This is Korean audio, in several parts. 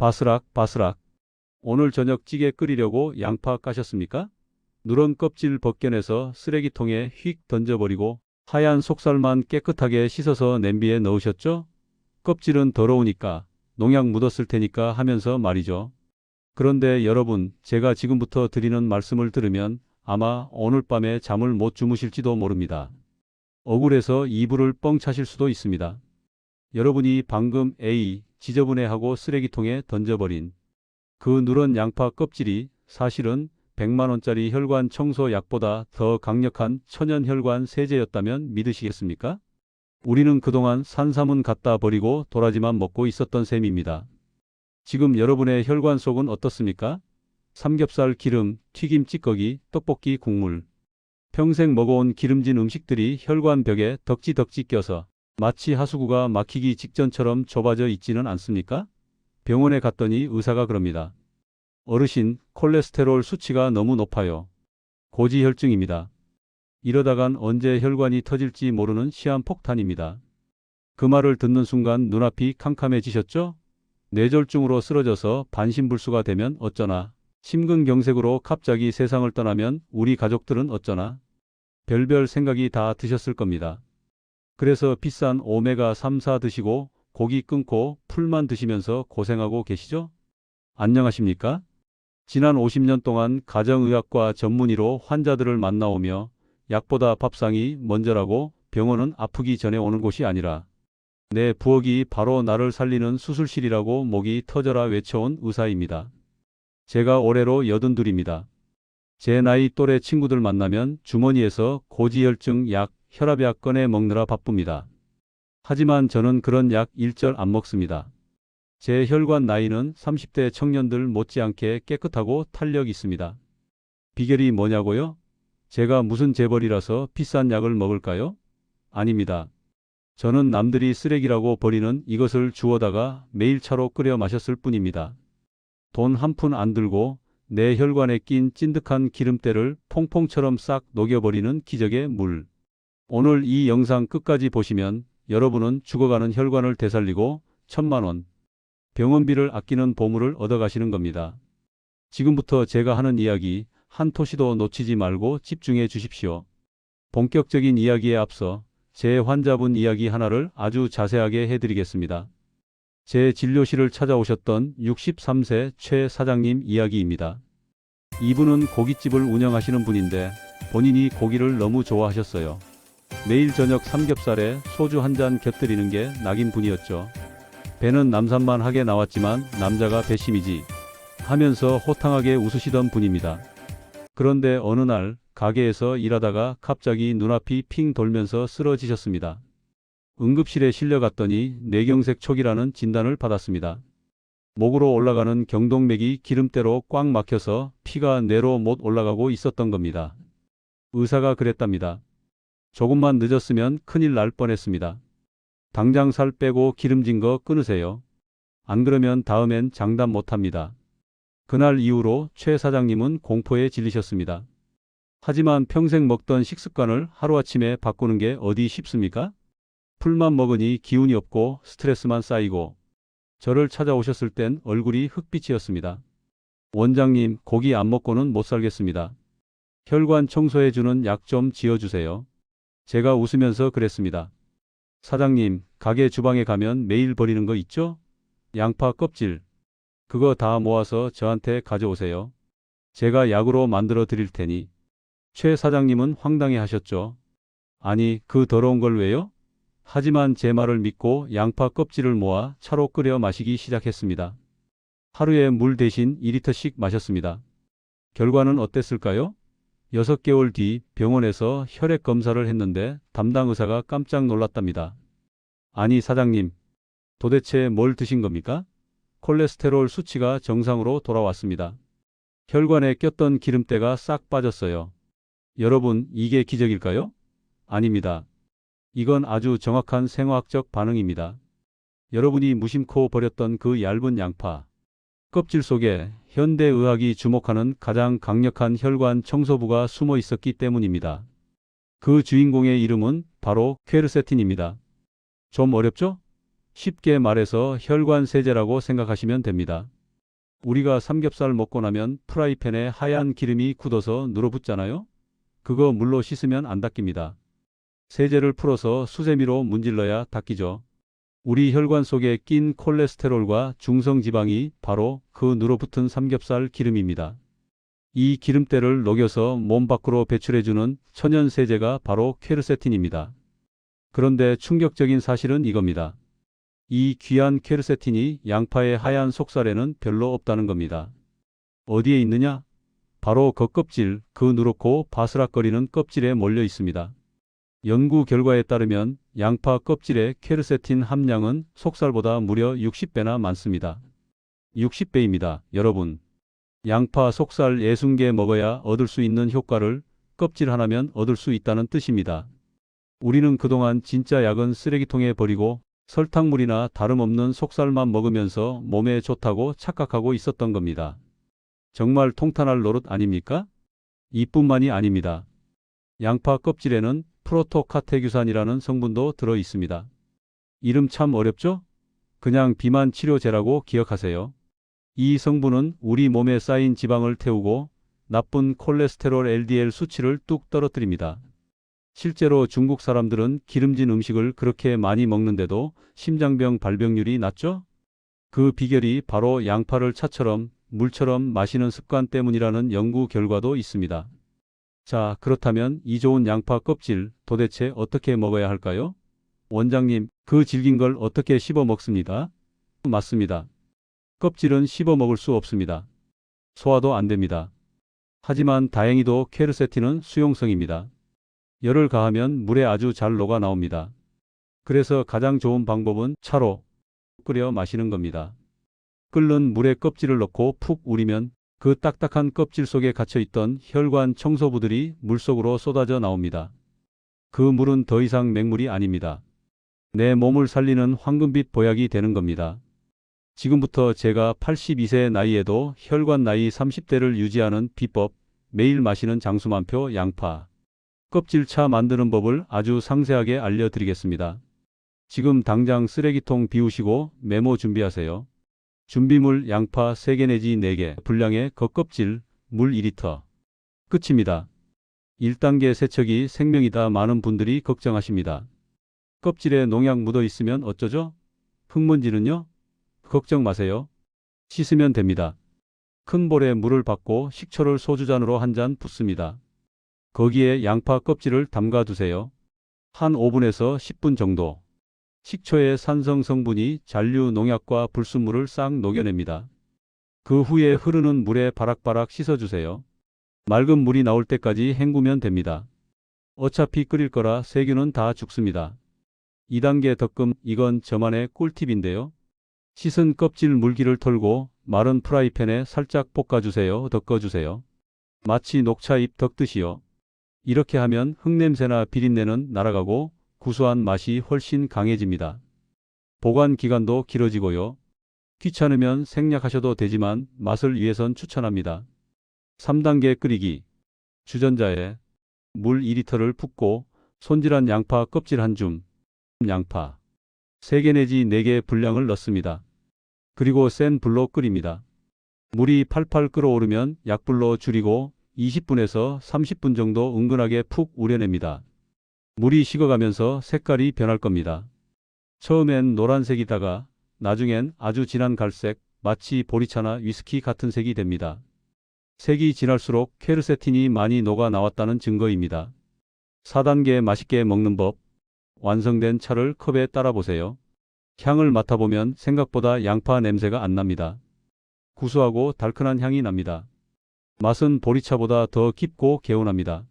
바스락 바스락. 오늘 저녁 찌개 끓이려고 양파 까셨습니까? 누런 껍질 벗겨내서 쓰레기통에 휙 던져버리고 하얀 속살만 깨끗하게 씻어서 냄비에 넣으셨죠? 껍질은 더러우니까 농약 묻었을 테니까 하면서 말이죠. 그런데 여러분, 제가 지금부터 드리는 말씀을 들으면 아마 오늘 밤에 잠을 못 주무실지도 모릅니다. 억울해서 이불을 뻥 차실 수도 있습니다. 여러분이 방금 A 지저분해하고 쓰레기통에 던져버린 그 누런 양파 껍질이 사실은 100만원짜리 혈관 청소 약보다 더 강력한 천연 혈관 세제였다면 믿으시겠습니까? 우리는 그동안 산삼은 갖다 버리고 도라지만 먹고 있었던 셈입니다. 지금 여러분의 혈관 속은 어떻습니까? 삼겹살 기름, 튀김 찌꺼기, 떡볶이 국물. 평생 먹어온 기름진 음식들이 혈관 벽에 덕지덕지 껴서 마치 하수구가 막히기 직전처럼 좁아져 있지는 않습니까? 병원에 갔더니 의사가 그럽니다. 어르신, 콜레스테롤 수치가 너무 높아요. 고지혈증입니다. 이러다간 언제 혈관이 터질지 모르는 시한폭탄입니다. 그 말을 듣는 순간 눈앞이 캄캄해지셨죠? 뇌졸중으로 쓰러져서 반신불수가 되면 어쩌나. 심근경색으로 갑자기 세상을 떠나면 우리 가족들은 어쩌나. 별별 생각이 다 드셨을 겁니다. 그래서 비싼 오메가 3사 드시고 고기 끊고 풀만 드시면서 고생하고 계시죠? 안녕하십니까? 지난 50년 동안 가정의학과 전문의로 환자들을 만나오며 약보다 밥상이 먼저라고 병원은 아프기 전에 오는 곳이 아니라 내 부엌이 바로 나를 살리는 수술실이라고 목이 터져라 외쳐온 의사입니다. 제가 올해로 여든둘입니다. 제 나이 또래 친구들 만나면 주머니에서 고지혈증 약, 혈압약 꺼내 먹느라 바쁩니다. 하지만 저는 그런 약 일절 안 먹습니다. 제 혈관 나이는 30대 청년들 못지않게 깨끗하고 탄력 있습니다. 비결이 뭐냐고요? 제가 무슨 재벌이라서 비싼 약을 먹을까요? 아닙니다. 저는 남들이 쓰레기라고 버리는 이것을 주워다가 매일 차로 끓여 마셨을 뿐입니다. 돈 한 푼 안 들고 내 혈관에 낀 찐득한 기름때를 퐁퐁처럼 싹 녹여버리는 기적의 물. 오늘 이 영상 끝까지 보시면 여러분은 죽어가는 혈관을 되살리고 천만원, 병원비를 아끼는 보물을 얻어가시는 겁니다. 지금부터 제가 하는 이야기 한 토시도 놓치지 말고 집중해 주십시오. 본격적인 이야기에 앞서 제 환자분 이야기 하나를 아주 자세하게 해드리겠습니다. 제 진료실을 찾아오셨던 63세 최 사장님 이야기입니다. 이분은 고깃집을 운영하시는 분인데 본인이 고기를 너무 좋아하셨어요. 매일 저녁 삼겹살에 소주 한 잔 곁들이는 게 낙인 분이었죠. 배는 남산만 하게 나왔지만 남자가 배심이지 하면서 호탕하게 웃으시던 분입니다. 그런데 어느 날 가게에서 일하다가 갑자기 눈앞이 핑 돌면서 쓰러지셨습니다. 응급실에 실려갔더니 뇌경색 초기라는 진단을 받았습니다. 목으로 올라가는 경동맥이 기름때로 꽉 막혀서 피가 뇌로 못 올라가고 있었던 겁니다. 의사가 그랬답니다. 조금만 늦었으면 큰일 날 뻔했습니다. 당장 살 빼고 기름진 거 끊으세요. 안 그러면 다음엔 장담 못 합니다. 그날 이후로 최 사장님은 공포에 질리셨습니다. 하지만 평생 먹던 식습관을 하루아침에 바꾸는 게 어디 쉽습니까? 풀만 먹으니 기운이 없고 스트레스만 쌓이고 저를 찾아오셨을 땐 얼굴이 흑빛이었습니다. 원장님, 고기 안 먹고는 못 살겠습니다. 혈관 청소해주는 약 좀 지어주세요. 제가 웃으면서 그랬습니다. 사장님, 가게 주방에 가면 매일 버리는 거 있죠? 양파 껍질. 그거 다 모아서 저한테 가져오세요. 제가 약으로 만들어 드릴 테니. 최 사장님은 황당해 하셨죠. 아니, 그 더러운 걸 왜요? 하지만 제 말을 믿고 양파 껍질을 모아 차로 끓여 마시기 시작했습니다. 하루에 물 대신 2리터씩 마셨습니다. 결과는 어땠을까요? 6개월 뒤 병원에서 혈액 검사를 했는데 담당 의사가 깜짝 놀랐답니다. 아니 사장님, 도대체 뭘 드신 겁니까? 콜레스테롤 수치가 정상으로 돌아왔습니다. 혈관에 꼈던 기름때가 싹 빠졌어요. 여러분, 이게 기적일까요? 아닙니다. 이건 아주 정확한 생화학적 반응입니다. 여러분이 무심코 버렸던 그 얇은 양파. 껍질 속에 현대의학이 주목하는 가장 강력한 혈관 청소부가 숨어 있었기 때문입니다. 그 주인공의 이름은 바로 퀘르세틴입니다. 좀 어렵죠? 쉽게 말해서 혈관 세제라고 생각하시면 됩니다. 우리가 삼겹살 먹고 나면 프라이팬에 하얀 기름이 굳어서 눌어붙잖아요? 그거 물로 씻으면 안 닦입니다. 세제를 풀어서 수세미로 문질러야 닦이죠. 우리 혈관 속에 낀 콜레스테롤과 중성지방이 바로 그 눌어붙은 삼겹살 기름입니다. 이 기름때를 녹여서 몸 밖으로 배출해주는 천연 세제가 바로 퀘르세틴입니다. 그런데 충격적인 사실은 이겁니다. 이 귀한 퀘르세틴이 양파의 하얀 속살에는 별로 없다는 겁니다. 어디에 있느냐? 바로 겉껍질, 그 누렇고 바스락거리는 껍질에 몰려 있습니다. 연구 결과에 따르면 양파 껍질의 퀘르세틴 함량은 속살보다 무려 60배나 많습니다. 60배입니다, 여러분. 양파 속살 60개 먹어야 얻을 수 있는 효과를 껍질 하나면 얻을 수 있다는 뜻입니다. 우리는 그동안 진짜 약은 쓰레기통에 버리고 설탕물이나 다름없는 속살만 먹으면서 몸에 좋다고 착각하고 있었던 겁니다. 정말 통탄할 노릇 아닙니까? 이뿐만이 아닙니다. 양파 껍질에는 프로토카테규산이라는 성분도 들어 있습니다. 이름 참 어렵죠? 그냥 비만 치료제라고 기억하세요. 이 성분은 우리 몸에 쌓인 지방을 태우고 나쁜 콜레스테롤 LDL 수치를 뚝 떨어뜨립니다. 실제로 중국 사람들은 기름진 음식을 그렇게 많이 먹는데도 심장병 발병률이 낮죠? 그 비결이 바로 양파를 차처럼 물처럼 마시는 습관 때문이라는 연구 결과도 있습니다. 자, 그렇다면 이 좋은 양파 껍질 도대체 어떻게 먹어야 할까요? 원장님, 그 질긴 걸 어떻게 씹어 먹습니다? 맞습니다. 껍질은 씹어 먹을 수 없습니다. 소화도 안 됩니다. 하지만 다행히도 퀘르세틴은 수용성입니다. 열을 가하면 물에 아주 잘 녹아 나옵니다. 그래서 가장 좋은 방법은 차로 끓여 마시는 겁니다. 끓는 물에 껍질을 넣고 푹 우리면 그 딱딱한 껍질 속에 갇혀있던 혈관 청소부들이 물속으로 쏟아져 나옵니다. 그 물은 더 이상 맹물이 아닙니다. 내 몸을 살리는 황금빛 보약이 되는 겁니다. 지금부터 제가 82세 나이에도 혈관 나이 30대를 유지하는 비법, 매일 마시는 장수만표 양파, 껍질차 만드는 법을 아주 상세하게 알려드리겠습니다. 지금 당장 쓰레기통 비우시고 메모 준비하세요. 준비물 양파 3개 내지 4개, 분량의 겉껍질, 물 2리터. 끝입니다. 1단계 세척이 생명이다 많은 분들이 걱정하십니다. 껍질에 농약 묻어 있으면 어쩌죠? 흙먼지는요? 걱정 마세요. 씻으면 됩니다. 큰 볼에 물을 받고 식초를 소주잔으로 한 잔 붓습니다. 거기에 양파 껍질을 담가 두세요. 한 5분에서 10분 정도. 식초의 산성 성분이 잔류 농약과 불순물을 싹 녹여냅니다. 그 후에 흐르는 물에 바락바락 씻어주세요. 맑은 물이 나올 때까지 헹구면 됩니다. 어차피 끓일 거라 세균은 다 죽습니다. 2단계 덕금 이건 저만의 꿀팁인데요. 씻은 껍질 물기를 털고 마른 프라이팬에 살짝 볶아주세요. 덮어주세요. 마치 녹차잎 덮듯이요. 이렇게 하면 흙냄새나 비린내는 날아가고 구수한 맛이 훨씬 강해집니다. 보관 기간도 길어지고요. 귀찮으면 생략하셔도 되지만 맛을 위해선 추천합니다. 3단계 끓이기. 주전자에 물 2리터를 붓고 손질한 양파 껍질 한 줌, 양파 3개 내지 4개 분량을 넣습니다. 그리고 센 불로 끓입니다. 물이 팔팔 끓어오르면 약불로 줄이고 20분에서 30분 정도 은근하게 푹 우려냅니다. 물이 식어가면서 색깔이 변할 겁니다. 처음엔 노란색이다가 나중엔 아주 진한 갈색, 마치 보리차나 위스키 같은 색이 됩니다. 색이 진할수록 케르세틴이 많이 녹아 나왔다는 증거입니다. 4단계 맛있게 먹는 법. 완성된 차를 컵에 따라 보세요. 향을 맡아보면 생각보다 양파 냄새가 안 납니다. 구수하고 달큰한 향이 납니다. 맛은 보리차보다 더 깊고 개운합니다.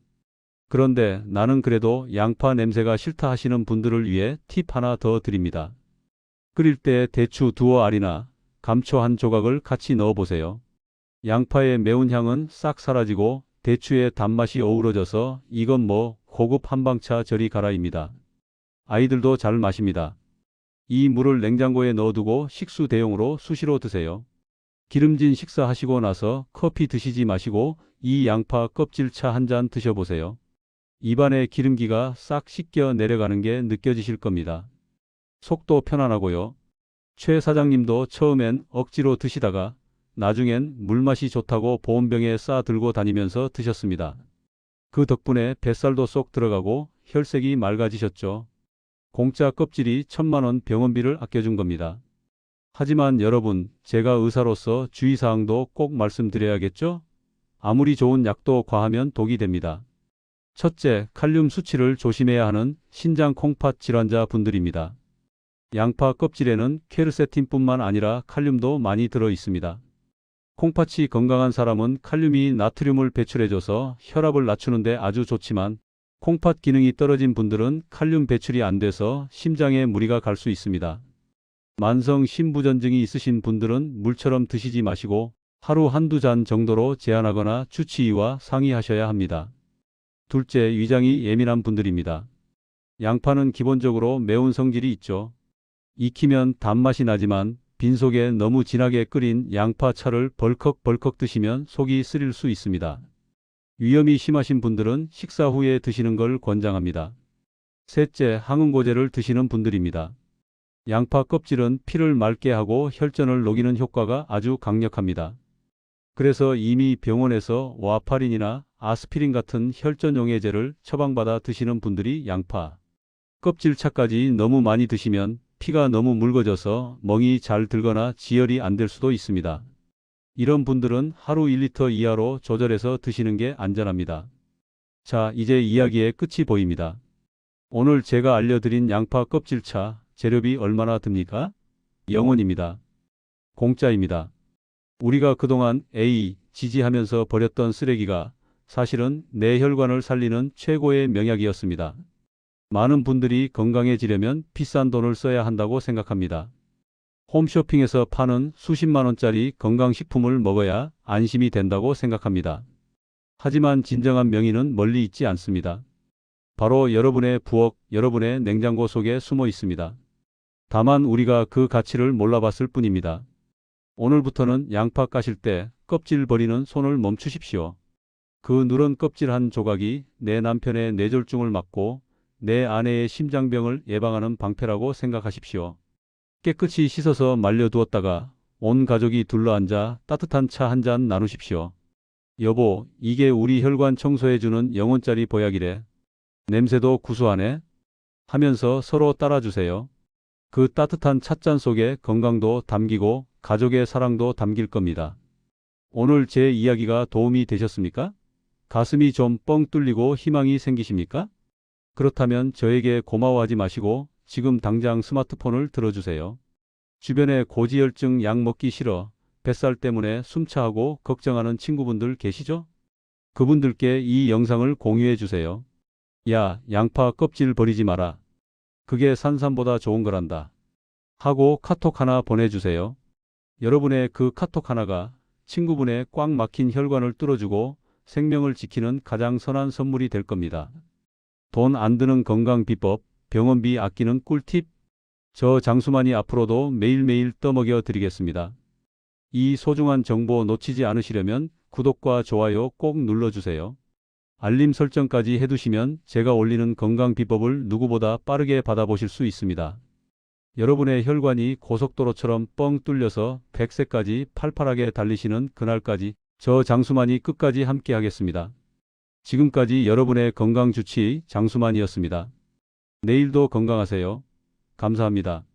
그런데 나는 그래도 양파 냄새가 싫다 하시는 분들을 위해 팁 하나 더 드립니다. 끓일 때 대추 두어 알이나 감초 한 조각을 같이 넣어 보세요. 양파의 매운 향은 싹 사라지고 대추의 단맛이 어우러져서 이건 뭐 고급 한방차 저리 가라입니다. 아이들도 잘 마십니다. 이 물을 냉장고에 넣어두고 식수 대용으로 수시로 드세요. 기름진 식사하시고 나서 커피 드시지 마시고 이 양파 껍질차 한 잔 드셔보세요. 입안에 기름기가 싹 씻겨 내려가는 게 느껴지실 겁니다. 속도 편안하고요. 최 사장님도 처음엔 억지로 드시다가 나중엔 물맛이 좋다고 보온병에 싸 들고 다니면서 드셨습니다. 그 덕분에 뱃살도 쏙 들어가고 혈색이 맑아지셨죠. 공짜 껍질이 천만원 병원비를 아껴준 겁니다. 하지만 여러분, 제가 의사로서 주의사항도 꼭 말씀드려야겠죠? 아무리 좋은 약도 과하면 독이 됩니다. 첫째, 칼륨 수치를 조심해야 하는 신장 콩팥 질환자 분들입니다. 양파 껍질에는 케르세틴뿐만 아니라 칼륨도 많이 들어 있습니다. 콩팥이 건강한 사람은 칼륨이 나트륨을 배출해줘서 혈압을 낮추는데 아주 좋지만 콩팥 기능이 떨어진 분들은 칼륨 배출이 안 돼서 심장에 무리가 갈 수 있습니다. 만성 심부전증이 있으신 분들은 물처럼 드시지 마시고 하루 한두 잔 정도로 제한하거나 주치의와 상의하셔야 합니다. 둘째, 위장이 예민한 분들입니다. 양파는 기본적으로 매운 성질이 있죠. 익히면 단맛이 나지만 빈속에 너무 진하게 끓인 양파차를 벌컥벌컥 드시면 속이 쓰릴 수 있습니다. 위염이 심하신 분들은 식사 후에 드시는 걸 권장합니다. 셋째, 항응고제를 드시는 분들입니다. 양파 껍질은 피를 맑게 하고 혈전을 녹이는 효과가 아주 강력합니다. 그래서 이미 병원에서 와파린이나 아스피린 같은 혈전 용해제를 처방받아 드시는 분들이 양파 껍질차까지 너무 많이 드시면 피가 너무 묽어져서 멍이 잘 들거나 지혈이 안 될 수도 있습니다. 이런 분들은 하루 1리터 이하로 조절해서 드시는 게 안전합니다. 자, 이제 이야기의 끝이 보입니다. 오늘 제가 알려드린 양파 껍질차 재료비 얼마나 듭니까? 0원입니다. 공짜입니다. 우리가 그동안 A, 지지하면서 버렸던 쓰레기가 사실은 내 혈관을 살리는 최고의 명약이었습니다. 많은 분들이 건강해지려면 비싼 돈을 써야 한다고 생각합니다. 홈쇼핑에서 파는 수십만 원짜리 건강식품을 먹어야 안심이 된다고 생각합니다. 하지만 진정한 명의는 멀리 있지 않습니다. 바로 여러분의 부엌, 여러분의 냉장고 속에 숨어 있습니다. 다만 우리가 그 가치를 몰라봤을 뿐입니다. 오늘부터는 양파 까실 때 껍질 버리는 손을 멈추십시오. 그 누런 껍질 한 조각이 내 남편의 뇌졸중을 막고 내 아내의 심장병을 예방하는 방패라고 생각하십시오. 깨끗이 씻어서 말려두었다가 온 가족이 둘러앉아 따뜻한 차 한 잔 나누십시오. 여보, 이게 우리 혈관 청소해주는 영혼짜리 보약이래. 냄새도 구수하네. 하면서 서로 따라주세요. 그 따뜻한 찻잔 속에 건강도 담기고 가족의 사랑도 담길 겁니다. 오늘 제 이야기가 도움이 되셨습니까? 가슴이 좀 뻥 뚫리고 희망이 생기십니까? 그렇다면 저에게 고마워하지 마시고 지금 당장 스마트폰을 들어주세요. 주변에 고지혈증 약 먹기 싫어 뱃살 때문에 숨차하고 걱정하는 친구분들 계시죠? 그분들께 이 영상을 공유해 주세요. 야, 양파 껍질 버리지 마라. 그게 산삼보다 좋은 거란다. 하고 카톡 하나 보내주세요. 여러분의 그 카톡 하나가 친구분의 꽉 막힌 혈관을 뚫어주고 생명을 지키는 가장 선한 선물이 될 겁니다. 돈 안 드는 건강 비법, 병원비 아끼는 꿀팁. 저 장수만이 앞으로도 매일매일 떠먹여 드리겠습니다. 이 소중한 정보 놓치지 않으시려면 구독과 좋아요 꼭 눌러주세요. 알림 설정까지 해두시면 제가 올리는 건강 비법을 누구보다 빠르게 받아보실 수 있습니다. 여러분의 혈관이 고속도로처럼 뻥 뚫려서 100세까지 팔팔하게 달리시는 그날까지 저 장수만이 끝까지 함께 하겠습니다. 지금까지 여러분의 건강 주치 장수만이었습니다. 내일도 건강하세요. 감사합니다.